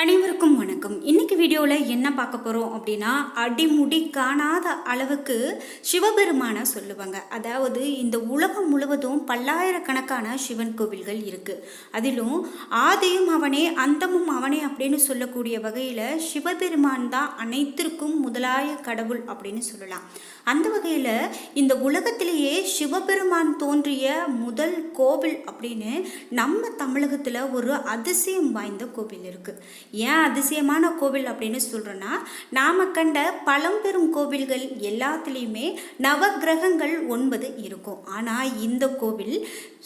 அனைவருக்கும் வணக்கம். இன்னைக்கு வீடியோவில் என்ன பார்க்க போகிறோம் அப்படின்னா அடிமுடி காணாத அளவுக்கு சிவபெருமானை சொல்லுவாங்க. அதாவது இந்த உலகம் முழுவதும் பல்லாயிரக்கணக்கான சிவன் கோவில்கள் இருக்குது அதிலும் ஆதியும் அவனே அந்தமும் அவனே அப்படின்னு சொல்லக்கூடிய வகையில் சிவபெருமான் தான் அனைத்திற்கும் முதலாய கடவுள் அப்படின்னு சொல்லலாம். அந்த வகையில் இந்த உலகத்திலேயே சிவபெருமான் தோன்றிய முதல் கோவில் அப்படின்னு நம்ம தமிழகத்தில் ஒரு அதிசயம் வாய்ந்த கோவில் இருக்குது ஏன் அதிசயமான கோவில் அப்படின்னு சொல்கிறோன்னா நாம் கண்ட பழம்பெரும் கோவில்கள் எல்லாத்துலேயுமே நவக்கிரகங்கள் ஒன்பது இருக்கும். ஆனால் இந்த கோவில்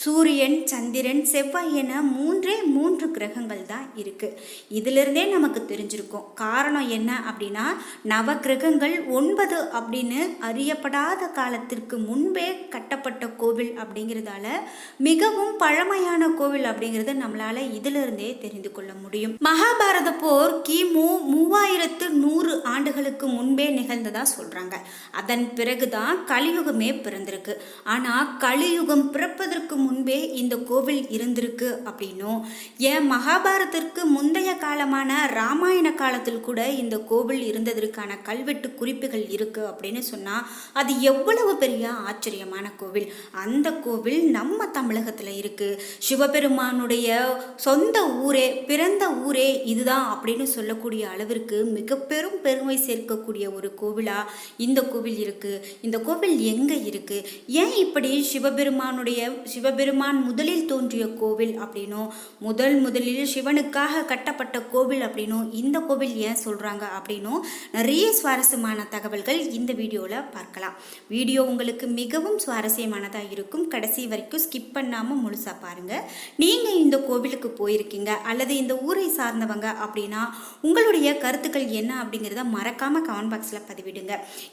சூரியன் சந்திரன் செவ்வாய் என மூன்றே மூன்று கிரகங்கள் தான் இருக்குது இதிலிருந்தே நமக்கு தெரிஞ்சிருக்கும். காரணம் என்ன அப்படின்னா நவக்கிரகங்கள் ஒன்பது அப்படின்னு அறியப்படாத காலத்திற்கு முன்பே கட்டப்பட்ட கோவில் அப்படிங்கிறதால மிகவும் பழமையான கோவில் அப்படிங்கிறத நம்மளால இதிலிருந்தே தெரிந்து கொள்ள முடியும். மகாபாரத போர் கிமு மூவாயிரத்து நூறு ஆண்டுகளுக்கு முன்பே நிகழ்ந்ததா சொல்றாங்க. அதன் பிறகுதான் கலியுகமே பிறந்திருக்கு. ஆனா கலியுகம் பிறப்பதற்கு முன்பே இந்த கோவில் இருந்திருக்கு அப்படின்னும் ஏன் மகாபாரதத்திற்கு முந்தைய காலமான ராமாயண காலத்தில் கூட இந்த கோவில் இருந்ததற்கான கல்வெட்டு குறிப்புகள் இருக்கு அப்படின்னு சொன்னா அது எவ்வளவு பெரிய ஆச்சரியமான கோவில். அந்த கோவில் நம்ம தமிழகத்துல இருக்கு. சிவபெருமானுடைய சொந்த ஊரே பிறந்த ஊரே இது இதுதான் அப்படின்னு சொல்லக்கூடிய அளவிற்கு மிக பெரும் பெருமை சேர்க்கக்கூடிய ஒரு கோவிலாக இந்த கோவில் இருக்குது இந்த கோவில் எங்கே இருக்குது ஏன் இப்படி சிவபெருமானுடைய சிவபெருமான் முதலில் தோன்றிய கோவில் அப்படின்னும் முதல் முதலில் சிவனுக்காக கட்டப்பட்ட கோவில் அப்படின்னும் இந்த கோவில் ஏன் சொல்கிறாங்க அப்படின்னும் நிறைய சுவாரஸ்யமான தகவல்கள் இந்த வீடியோவில் பார்க்கலாம். வீடியோ உங்களுக்கு மிகவும் சுவாரஸ்யமானதாக இருக்கும். கடைசி வரைக்கும் ஸ்கிப் பண்ணாமல் முழுசாக பாருங்கள் நீங்கள் இந்த கோவிலுக்கு போயிருக்கீங்க அல்லது இந்த ஊரை சார்ந்தவங்க அப்படின்னா உங்களுடைய கருத்துக்கள் என்ன அப்படிங்கிறத மறக்காமல் கமெண்ட் பாக்ஸில் பதிவிடுங்க.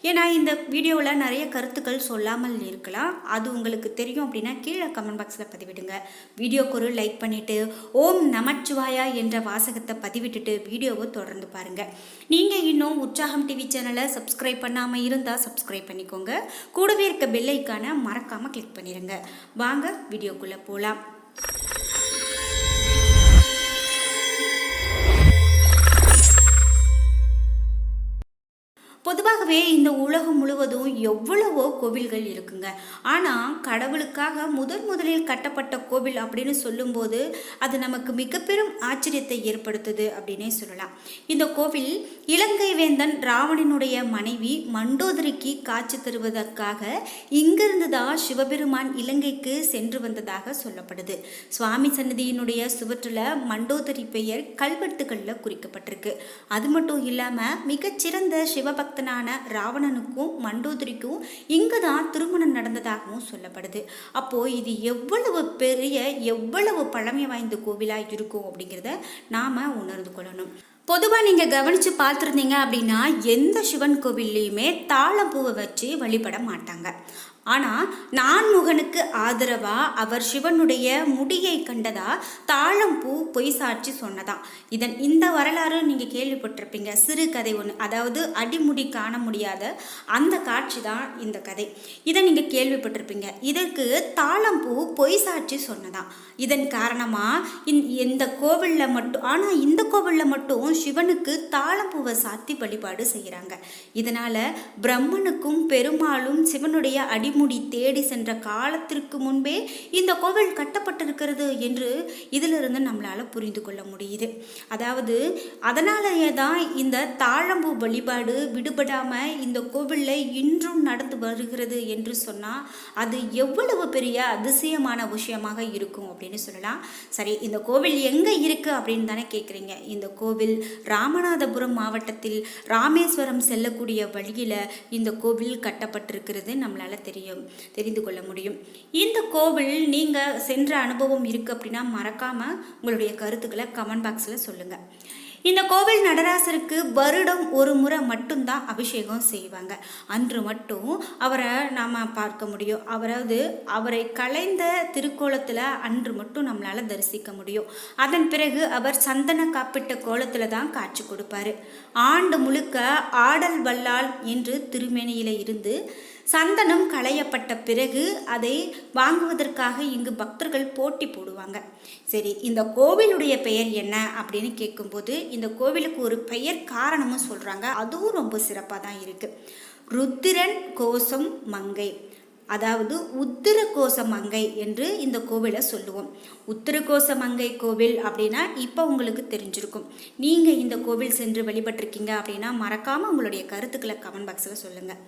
ஏன்னா இந்த வீடியோவில் நிறைய கருத்துக்கள் சொல்லாமல் இருக்கலாம். அது உங்களுக்கு தெரியும் அப்படின்னா கீழே கமெண்ட் பாக்ஸில் பதிவிடுங்க. வீடியோக்கு ஒரு லைக் பண்ணிவிட்டு ஓம் நமச்சிவாயா என்ற வாசகத்தை பதிவிட்டுட்டு வீடியோவை தொடர்ந்து பாருங்கள் நீங்கள் இன்னும் உற்சாகம் டிவி சேனலை சப்ஸ்கிரைப் பண்ணாமல் இருந்தால் சப்ஸ்கிரைப் பண்ணிக்கோங்க. கூடவே இருக்க பெல்லைக்கான மறக்காமல் கிளிக் பண்ணிடுங்க வாங்க வீடியோக்குள்ளே போகலாம் பொதுவாகவே இந்த உலகம் முழுவதும் எவ்வளவோ கோவில்கள் இருக்குங்க. ஆனால் கடவுளுக்காக முதன் முதலில் கட்டப்பட்ட கோவில் அப்படின்னு சொல்லும்போது அது நமக்கு மிக பெரும் ஆச்சரியத்தை ஏற்படுத்துது அப்படின்னே சொல்லலாம். இந்த கோவில் இலங்கை வேந்தன் ராவணனுடைய மனைவி மண்டோதரிக்கு காட்சி தருவதற்காக இங்கிருந்து தான் சிவபெருமான் இலங்கைக்கு சென்று வந்ததாக சொல்லப்படுது. சுவாமி சன்னதியினுடைய சுவற்றில் மண்டோதரி பெயர் கல்வெட்டுகளில் குறிக்கப்பட்டிருக்கு. அது மட்டும் இல்லாமல் மிகச்சிறந்த பக்தனான ராவணனுக்கும் மண்டோதரிக்கும் இங்கு தான் திருமணம் நடந்ததாகவும் சொல்லப்படுது. அப்போது இது எவ்வளவு பெரிய எவ்வளவு பழமை வாய்ந்த கோவிலாக இருக்கும் அப்படிங்கிறத நாம் உணர்ந்து கொள்ளணும். பொதுவாக நீங்கள் கவனித்து பார்த்துருந்தீங்க அப்படின்னா எந்த சிவன் கோவில்லையுமே தாளம்பூவை வச்சு வழிபட மாட்டாங்க. ஆனால் நான்முகனுக்கு ஆதரவாக அவர் சிவனுடைய முடியை கண்டதா தாழம்பூ பொய் சாட்சி சொன்னதா? இதன் இந்த வரலாறு நீங்கள் கேள்விப்பட்டிருப்பீங்க. சிறு கதை ஒன்று அதாவது அடிமுடி காண முடியாத அந்த காட்சி தான் இந்த கதை. இதை நீங்கள் கேள்விப்பட்டிருப்பீங்க. இதற்கு தாளம்பூ பொய் சாட்சி சொன்னதா? இதன் காரணமாக இந்த கோவிலில் மட்டும் ஆனால் இந்த கோவிலில் மட்டும் சிவனுக்கு தாழம்பூவை சாத்தி வழிபாடு செய்கிறாங்க இதனால் பிரம்மனுக்கும் பெருமாளும் சிவனுடைய அடிமுடி தேடி சென்ற காலத்திற்கு முன்பே இந்த கோவில் கட்டப்பட்டிருக்கிறது என்று இதிலிருந்து நம்மளால் புரிந்து கொள்ள முடியுது. அதாவது அதனாலேயே தான் இந்த தாழம்பூ வழிபாடு விடுபடாமல் இந்த கோவிலில் இன்றும் நடந்து வருகிறது என்று சொன்னால் அது எவ்வளவு பெரிய அதிசயமான விஷயமாக இருக்கும் அப்படின்னு சொல்லலாம். சரி இந்த கோவில் எங்கே இருக்குது அப்படின்னு தானே கேட்குறீங்க இந்த கோவில் ராமநாதபுரம் மாவட்டத்தில் ராமேஸ்வரம் செல்லக்கூடிய வழியில் இந்த கோவில் கட்டப்பட்டிருக்கிறது நம்மளால் தெரியும் தெரிந்து கொள்ள முடியும். இந்த கோவில் நீங்கள் சென்ற அனுபவம் இருக்குது அப்படின்னா மறக்காமல் உங்களுடைய கருத்துக்களை கமெண்ட் பாக்ஸில் சொல்லுங்கள் இந்த கோவில் நடராசருக்கு வருடம் ஒரு முறை மட்டும்தான் அபிஷேகம் செய்வாங்க. அன்று மட்டும் அவரை நாம் பார்க்க முடியும். அவராவது அவரை கலைந்த திருக்கோலத்தில் அன்று மட்டும் நம்மளால் தரிசிக்க முடியும். அதன் பிறகு அவர் சந்தன காப்பிட்ட கோலத்தில் தான் காட்சி கொடுப்பாரு. ஆண்டு முழுக்க ஆடல் வல்லால் என்று திருமேனியில் இருந்து சந்தனம் களையப்பட்ட பிறகு அதை வாங்குவதற்காக இங்கு பக்தர்கள் போட்டி போடுவாங்க. சரி இந்த கோவிலுடைய பெயர் என்ன அப்படின்னு கேட்கும்போது இந்த கோவிலுக்கு ஒரு பெயர் காரணமும் சொல்கிறாங்க அதுவும் ரொம்ப சிறப்பாக தான் இருக்குது ருத்திரன் கோசம் மங்கை. அதாவது உத்திரகோச மங்கை என்று இந்த கோவிலை சொல்லுவோம். உத்திரகோச மங்கை கோவில் அப்படின்னா இப்போ உங்களுக்கு தெரிஞ்சிருக்கும். நீங்கள் இந்த கோவில் சென்று வழிபட்டிருக்கீங்க அப்படின்னா மறக்காமல் உங்களுடைய கருத்துக்களை கமெண்ட் பாக்ஸில் சொல்லுங்கள்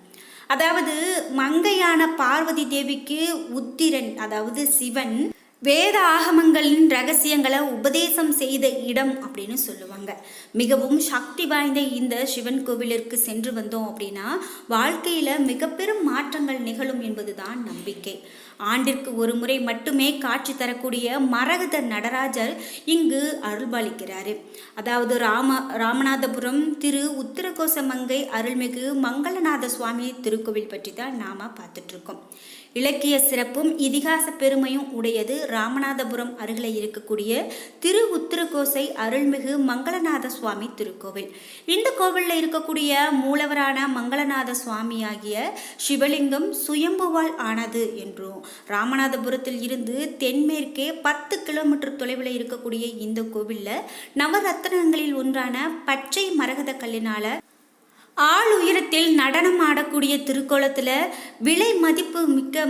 அதாவது மங்கையான பார்வதி தேவிக்கு உத்திரன் அதாவது சிவன் வேத ஆகமங்களின் ரகசியங்களை உபதேசம் செய்த இடம் அப்படின்னு சொல்லுவாங்க. மிகவும் சக்தி வாய்ந்த இந்த சிவன் கோவிலிற்கு சென்று வந்தோம் அப்படின்னா வாழ்க்கையில் மிக பெரும் மாற்றங்கள் நிகழும் என்பதுதான் நம்பிக்கை. ஆண்டிற்கு ஒரு முறை மட்டுமே காட்சி தரக்கூடிய மரகத நடராஜர் இங்கு அருள்பாலிக்கிறாரு. அதாவது ராம ராமநாதபுரம் திரு உத்தரகோசமங்கை அருள்மிகு மங்களநாத சுவாமி திருக்கோவில் பற்றி தான் நாம பார்த்துட்டு இருக்கோம். இலக்கிய சிறப்பும் இதிகாச பெருமையும் உடையது ராமநாதபுரம் அருகில் இருக்கக்கூடிய திரு உத்திரகோசை அருள்மிகு மங்களநாத சுவாமி திருக்கோவில். இந்த கோவிலில் இருக்கக்கூடிய மூலவரான மங்களநாத சுவாமி ஆகிய சிவலிங்கம் சுயம்புவால் ஆனது என்றும் ராமநாதபுரத்தில் இருந்து தென்மேற்கே பத்து கிலோமீட்டர் தொலைவில் இருக்கக்கூடிய இந்த கோவிலில் நவரத்னங்களில் ஒன்றான பச்சை மரகத கல்லினால ஆள் உயரத்தில் நடனம் ஆடக்கூடிய திருக்கோலத்தில் விலை மதிப்பு மிக்க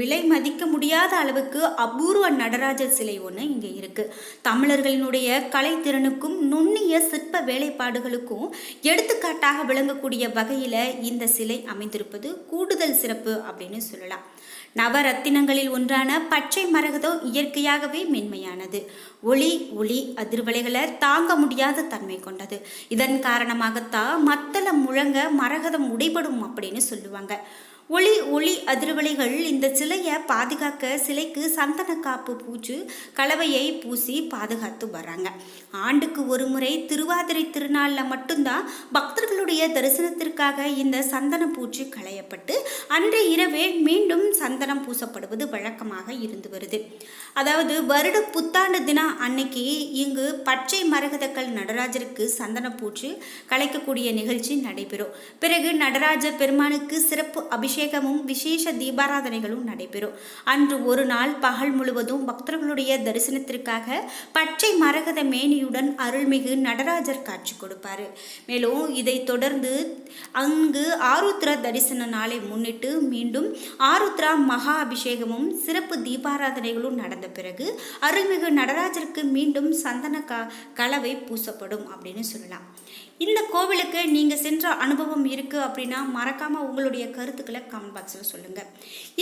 விலை மதிக்க முடியாத அளவுக்கு அபூர்வ நடராஜர் சிலை ஒன்று இங்கே இருக்குது தமிழர்களினுடைய கலைத்திறனுக்கும் நுண்ணிய சிற்ப வேலைப்பாடுகளுக்கும் எடுத்துக்காட்டாக விளங்கக்கூடிய வகையில் இந்த சிலை அமைந்திருப்பது கூடுதல் சிறப்பு அப்படின்னு சொல்லலாம். நவரத்தினங்களில் ஒன்றான பச்சை மரகதம் இயற்கையாகவே மென்மையானது. ஒளி ஒளி அதிர்வலைகளை தாங்க முடியாத தன்மை கொண்டது. இதன் காரணமாகத்தான் மத்தளம் முழங்க மரகதம் உடைபடும் அப்படின்னு சொல்லுவாங்க. ஒளி ஒளி அதிர்வலைகள் இந்த சிலையை பாதுகாக்க சிலைக்கு சந்தன காப்பு பூச்சு கலவையை பூசி பாதுகாத்து வராங்க ஆண்டுக்கு ஒரு முறை திருவாதிரை திருநாளில் மட்டும்தான் பக்தர்களுடைய தரிசனத்திற்காக இந்த சந்தன பூச்சி களையப்பட்டு அன்றைய இரவே மீண்டும் சந்தனம் பூசப்படுவது வழக்கமாக இருந்து வருது. அதாவது வருட புத்தாண்டு தினம் அன்னைக்கு இங்கு பச்சை மரகதக்கல் நடராஜருக்கு சந்தன பூச்சு கலைக்கக்கூடிய நிகழ்ச்சி நடைபெறும். பிறகு நடராஜ பெருமானுக்கு சிறப்பு அபிஷேகமும் விசேஷ தீபாராதனைகளும் நடைபெறும். அன்று ஒரு நாள் பகல் முழுவதும் பக்தர்களுடைய தரிசனத்திற்காக பச்சை மரகத மேனியுடன் அருள்மிகு நடராஜர் காட்சி கொடுப்பார். மேலும் இதைத் தொடர்ந்து அங்கு ஆருத்ரா தரிசன நாளை முன்னிட்டு மீண்டும் ஆருத்ரா மகா அபிஷேகமும் சிறப்பு தீபாராதனைகளும் நடந்த பிறகு அருள்மிகு நடராஜருக்கு மீண்டும் சந்தன க கலவை பூசப்படும் அப்படின்னு சொல்லலாம். இந்த கோவிலுக்கு நீங்கள் சென்ற அனுபவம் இருக்குது அப்படின்னா மறக்காமல் உங்களுடைய கருத்துக்களை கமெண்ட் பாக்ஸில் சொல்லுங்கள்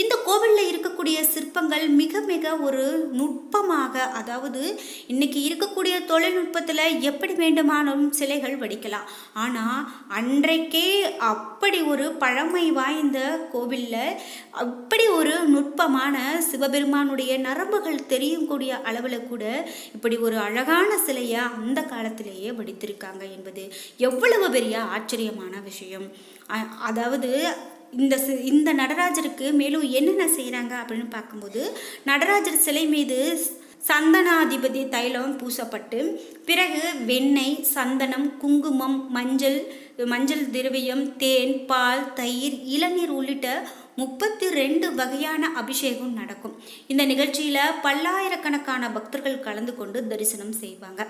இந்த கோவிலில் இருக்கக்கூடிய சிற்பங்கள் மிக மிக ஒரு நுட்பமாக அதாவது இன்னைக்கு இருக்கக்கூடிய தொழில்நுட்பத்தில் எப்படி வேண்டுமானாலும் சிலைகள் வடிக்கலாம். ஆனால் அன்றைக்கே அப்படி ஒரு பழமை வாய்ந்த கோவிலில் அப்படி ஒரு நுட்பமான சிவபெருமானுடைய நரம்புகள் தெரியக்கூடிய அளவில் கூட இப்படி ஒரு அழகான சிலையை அந்த காலத்திலேயே வடித்திருக்காங்க என்பது எவ்வளவு பெரிய ஆச்சரியமான விஷயம். அதாவது இந்த இந்த நடராஜருக்கு மேலும் என்னென்ன செய்கிறாங்க அப்படின்னு பார்க்கும்போது நடராஜர் சிலை மீது சந்தனாதிபதி தைலம் பூசப்பட்டு பிறகு வெண்ணெய் சந்தனம் குங்குமம் மஞ்சள் மஞ்சள் திரவியம் தேன் பால் தயிர் இளநீர் உள்ளிட்ட முப்பத்தி ரெண்டு வகையான அபிஷேகம் நடக்கும். இந்த நிகழ்ச்சியில் பல்லாயிரக்கணக்கான பக்தர்கள் கலந்து கொண்டு தரிசனம் செய்வாங்க.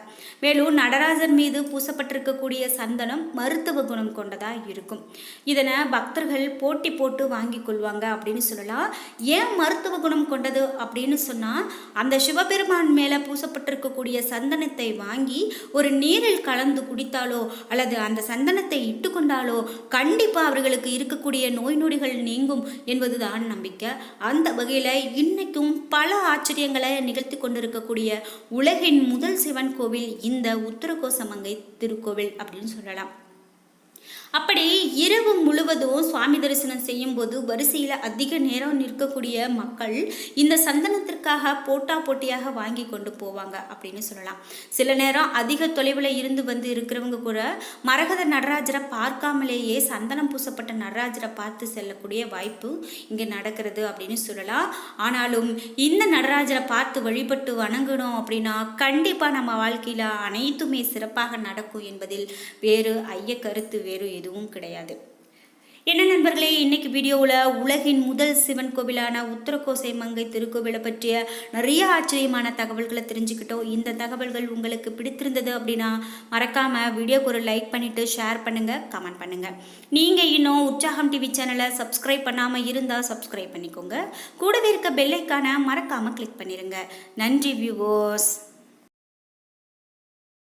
மேலும் நடராஜர் மீது பூசப்பட்டிருக்கக்கூடிய சந்தனம் மருத்துவ குணம் கொண்டதாக இருக்கும். இதனை பக்தர்கள் போட்டி போட்டு வாங்கி கொள்வாங்க அப்படின்னு சொல்லலாம். ஏன் மருத்துவ குணம் கொண்டது அப்படின்னு சொன்னால் அந்த சிவபெருமான் மேலே பூசப்பட்டிருக்கக்கூடிய சந்தனத்தை வாங்கி ஒரு நீரில் கலந்து குடித்தாலோ அல்லது அந்த சந்தனத்தை இட்டுக்கொண்டாலோ கண்டிப்பாக அவர்களுக்கு இருக்கக்கூடிய நோய் நொடிகள் நீங்கும் என்பதுதான் நம்பிக்கை. அந்த வகையில் இன்னைக்கும் பல ஆச்சரியங்களை நிகழ்த்தி கொண்டிருக்கக்கூடிய உலகின் முதல் சிவன் கோவில் இந்த உத்தரகோசமங்கை திருக்கோவில் அப்படின்னு சொல்லலாம். அப்படி இரவு முழுவதும் சுவாமி தரிசனம் செய்யும்போது வரிசையில் அதிக நேரம் நிற்கக்கூடிய மக்கள் இந்த சந்தனத்திற்காக போட்டா போட்டியாக வாங்கி கொண்டு போவாங்க அப்படின்னு சொல்லலாம். சில நேரம் அதிக தொலைவில் இருந்து வந்து இருக்கிறவங்க கூட மரகத நடராஜரை பார்க்காமலேயே சந்தனம் பூசப்பட்ட நடராஜரை பார்த்து செல்லக்கூடிய வாய்ப்பு இங்கே நடக்கிறது அப்படின்னு சொல்லலாம். ஆனாலும் இந்த நடராஜரை பார்த்து வழிபட்டு வணங்கணும் அப்படின்னா கண்டிப்பாக நம்ம வாழ்க்கையில் அனைத்துமே சிறப்பாக நடக்கும் என்பதில் வேறு ஐய கருத்து வேறு எதுவும் கிடையாது. என்ன நண்பர்களே இன்னைக்கு வீடியோவில் உலகின் முதல் சிவன் கோவிலான உத்தரகோசை மங்கை திருக்கோவிலை பற்றிய நிறைய ஆச்சரியமான தகவல்களை தெரிஞ்சுக்கிட்டோம். இந்த தகவல்கள் உங்களுக்கு பிடித்திருந்தது அப்படின்னா மறக்காமல் வீடியோக்கு ஒரு லைக் பண்ணிவிட்டு ஷேர் பண்ணுங்கள் கமெண்ட் பண்ணுங்கள் நீங்கள் இன்னும் உற்சாகம் டிவி சேனலை சப்ஸ்கிரைப் பண்ணாமல் இருந்தால் சப்ஸ்கிரைப் பண்ணிக்கோங்க. கூடவே இருக்க பெல்லைக்கான மறக்காமல் கிளிக் பண்ணிடுங்க நன்றி வியூவர்ஸ்